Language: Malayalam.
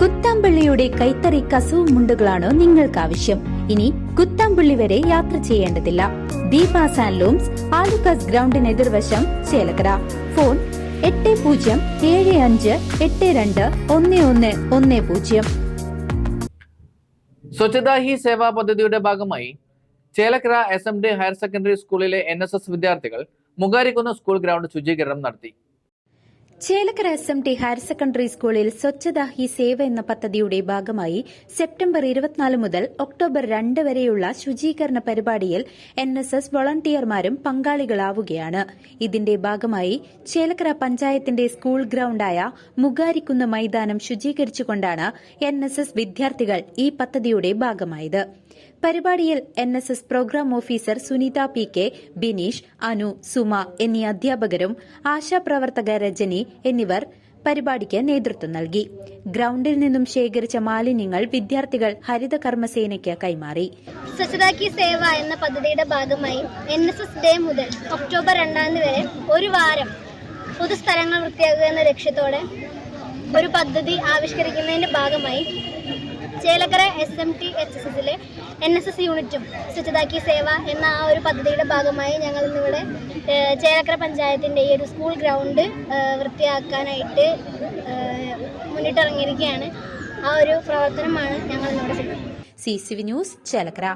കുത്താമ്പള്ളിയുടെ കൈത്തറി കസവ് മുണ്ടുകളാണോ നിങ്ങൾക്ക് ആവശ്യം ഇനി കുത്താമ്പള്ളി വരെ യാത്ര ചെയ്യേണ്ടതില്ല. ദീപാസ് ആൻഡ് ലൂംസ് ആലുക്കാസ് ഗ്രൗണ്ടിന് എതിർവശം ചേലക്കര. ഫോൺ എട്ട് പൂജ്യം ഏഴ് അഞ്ച് എട്ട് രണ്ട് ഒന്ന് ഒന്ന് ഒന്ന് പൂജ്യം. സ്വച്ഛതാ ഹി സേവാ പദ്ധതിയുടെ ഭാഗമായി Chelakkara S M D higher secondary സ്കൂളിലെ എൻ എസ് എസ് വിദ്യാർത്ഥികൾ മുഖാരിക്കുന്ന സ്കൂൾ ഗ്രൗണ്ട് ശുചീകരണം നടത്തി. Chelakkara S M T higher secondary സ്കൂളിൽ സ്വച്ഛതാ ഹി സേവ എന്ന പദ്ധതിയുടെ ഭാഗമായി സെപ്റ്റംബർ ഇരുപത്തിനാല് മുതൽ ഒക്ടോബർ രണ്ട് വരെയുള്ള ശുചീകരണ പരിപാടിയിൽ എൻ എസ് എസ് വോളണ്ടിയർമാരും പങ്കാളികളാവുകയാണ്. ഇതിന്റെ ഭാഗമായി ചേലക്കര പഞ്ചായത്തിന്റെ സ്കൂൾ ഗ്രൌണ്ടായ മുഗാരിക്കുന്ന് മൈതാനം ശുചീകരിച്ചുകൊണ്ടാണ് എൻ എസ് എസ് വിദ്യാർത്ഥികൾ ഈ പദ്ധതിയുടെ ഭാഗമായത്. പരിപാടിയിൽ N S S program officer Sunitha P K Bineesh Anu Suma എന്നീ അധ്യാപകരും ആശാപ്രവർത്തക രജനി എന്നിവർ പരിപാടിക്ക് നേതൃത്വം നൽകി. ഗ്രൗണ്ടിൽ നിന്നും ശേഖരിച്ച മാലിന്യങ്ങൾ വിദ്യാർത്ഥികൾ ഹരിത കർമ്മസേനയ്ക്ക് കൈമാറി. സ്വച്ഛതാ കി സേവ എന്ന പദ്ധതിയുടെ ഭാഗമായി എൻ എസ് എസ് ഡേ മുതൽ ഒക്ടോബർ രണ്ടാം തീയതി വരെ ഒരു വാരം പൊതുസ്ഥലങ്ങൾ വൃത്തിയാക്കുക എന്ന ലക്ഷ്യത്തോടെ ഒരു പദ്ധതി ആവിഷ്കരിക്കുന്നതിന്റെ ഭാഗമായി Chelakkara S M T H S എസിലെ എൻ എസ് എസ് യൂണിറ്റും സ്വച്ഛതാക്കി സേവ എന്ന ആ ഒരു പദ്ധതിയുടെ ഭാഗമായി ഞങ്ങൾ ഇന്നിവിടെ ചേലക്കര പഞ്ചായത്തിന്റെ ഈ ഒരു സ്കൂൾ ഗ്രൗണ്ട് വൃത്തിയാക്കാനായിട്ട് മുന്നിട്ടിറങ്ങിയിരിക്കുകയാണ്. ആ ഒരു പ്രവർത്തനമാണ് ഞങ്ങൾ ഇന്നിവിടെ ചെയ്യുന്നത്. C C V news Chelakkara.